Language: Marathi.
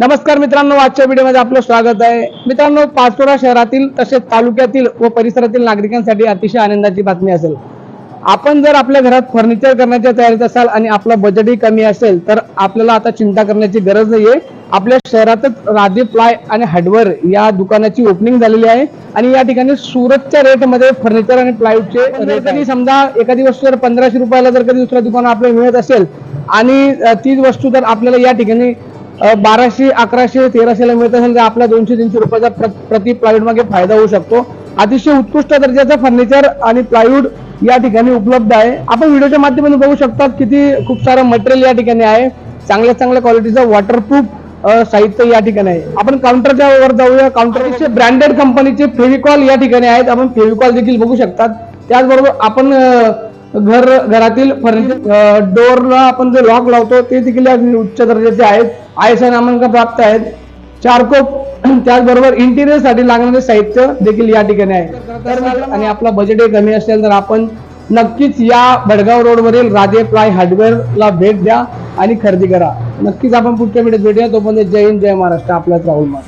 नमस्कार मित्रांनो आजच्या व्हिडिओमध्ये आपलं स्वागत आहे. मित्रांनो पाचोरा शहरातील तसेच तालुक्यातील व परिसरातील नागरिकांसाठी अतिशय आनंदाची बातमी असेल. आपण जर आपल्या घरात फर्निचर करण्याच्या तयारीत असाल आणि आपलं बजेटही कमी असेल तर आपल्याला आता चिंता करण्याची गरज नाहीये. आपल्या शहरातच राधे प्लाय आणि हार्डवेअर या दुकानाची ओपनिंग झालेली आहे. आणि या ठिकाणी सुरतच्या रेटमध्ये फर्निचर आणि प्लायवूडचे रेट कधी समजा एखादी वस्तू जर पंधराशे रुपयाला जर कधी दुसऱ्या दुकानात आपल्याला मिळत असेल आणि तीच वस्तू जर आपल्याला या ठिकाणी बाराशे अकराशे तेराशेला मिळत असेल तर आपला दोनशे तीनशे रुपयाचा प्र- प्रति प्लायवूड मागे फायदा होऊ शकतो. अतिशय उत्कृष्ट दर्जाचं फर्निचर आणि प्लायवूड या ठिकाणी उपलब्ध आहे. आपण व्हिडिओच्या माध्यमातून बघू शकतात किती खूप सारं मटेरियल या ठिकाणी आहे. चांगल्या चांगल्या क्वालिटीचं वॉटरप्रूफ साहित्य या ठिकाणी आहे. आपण काउंटरच्या वर जाऊया. काउंटरचे ब्रँडेड कंपनीचे फेविकॉल या ठिकाणी आहेत. आपण फेविकॉल देखील बघू शकतात. त्याचबरोबर आपण घर घरातील फर्निचर डोअरला आपण जे लॉक लावतो ते देखील उच्च दर्जाचे आहेत. आय एस आय नामांकन प्राप्त आहेत. चारकोप त्याचबरोबर इंटिरियरसाठी लागणारे साहित्य देखील या ठिकाणी आहे. तर आणि आपला बजेटही कमी असेल तर आपण नक्कीच या भडगाव रोडवरील राधे प्लाय हार्डवेअरला भेट द्या आणि खरेदी करा. नक्कीच आपण पुढच्या वेळेस भेटूया. तोपर्यंत जय हिंद जय महाराष्ट्र. आपलाच राहुल मार